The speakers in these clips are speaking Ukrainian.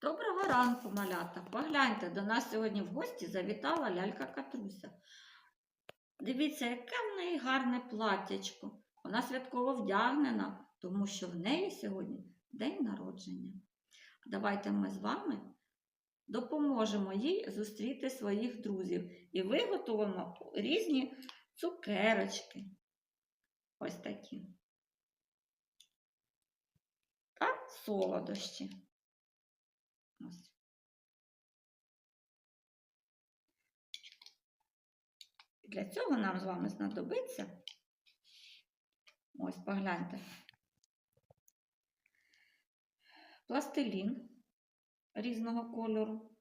Доброго ранку, малята. Погляньте, до нас сьогодні в гості завітала лялька Катруся. Дивіться, яке в неї гарне платтячко. Вона святково вдягнена, тому що в неї сьогодні день народження. Давайте ми з вами допоможемо їй зустріти своїх друзів і виготовимо різні цукерочки. Ось такі. Та солодощі. Ось. Для цього нам з вами знадобиться. Ось, погляньте. Пластилін різного кольору.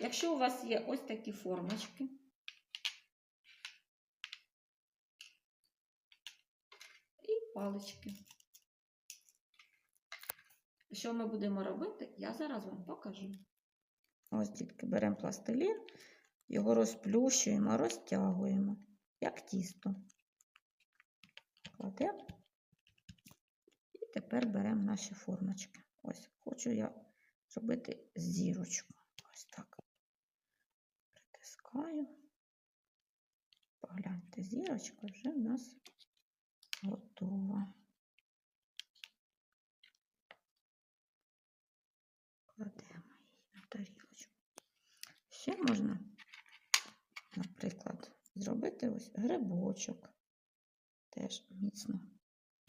Якщо у вас є ось такі формочки, і палички. Що ми будемо робити, я зараз вам покажу. Ось тільки беремо пластилін, його розплющуємо, розтягуємо, як тісто. Кладемо. І тепер беремо наші формочки. Ось, хочу я зробити зірочку. Ось так. Притискаю. Погляньте, зірочка вже в нас готова. Кладемо її на тарілочку. Ще можна, наприклад, зробити ось грибочок. Теж міцно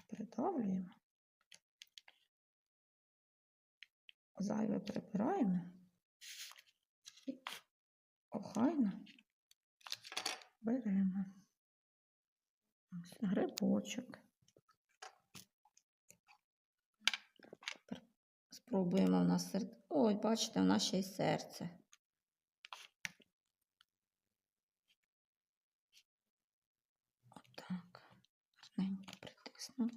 придавлюємо. Зайве прибираємо і охайно беремо. Ось грибочок. Спробуємо у нас серце. Ой, бачите, у нас ще й серце. Гарненько притиснули.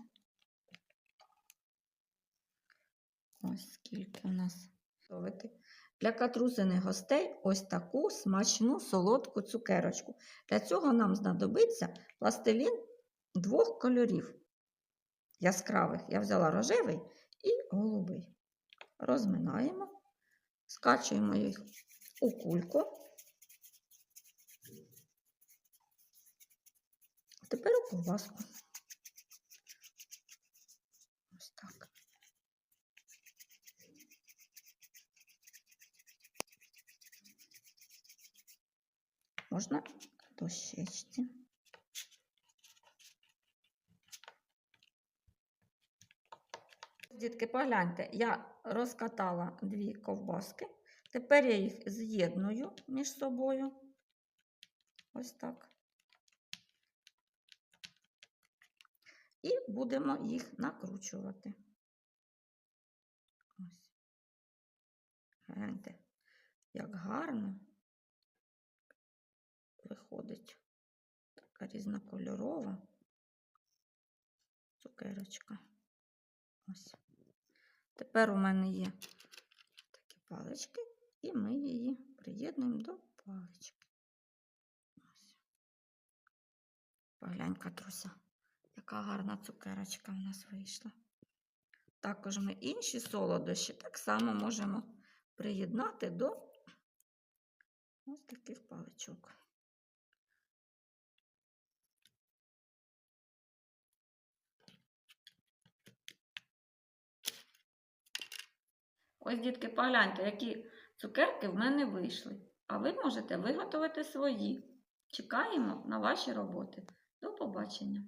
Ось скільки у нас готувати. Для катрусиних гостей ось таку смачну солодку цукерочку. Для цього нам знадобиться пластилін двох кольорів яскравих. Я взяла рожевий і голубий. Розминаємо, скачуємо їх у кульку. Тепер у ковбаску. Ось так. Можна дощечці. Дітки, погляньте, я розкатала дві ковбаски. Тепер я їх з'єдную між собою. Ось так. І будемо їх накручувати. Ось. Гляньте, як гарно виходить така різнокольорова цукерочка. Ось. Тепер у мене є такі палички, і ми її приєднуємо до палички. Ось. Поглянь, Катруся, яка гарна цукерочка в нас вийшла. Також ми інші солодощі так само можемо приєднати до ось таких паличок. Ось, дітки, погляньте, які цукерки в мене вийшли. А ви можете виготовити свої. Чекаємо на ваші роботи. До побачення!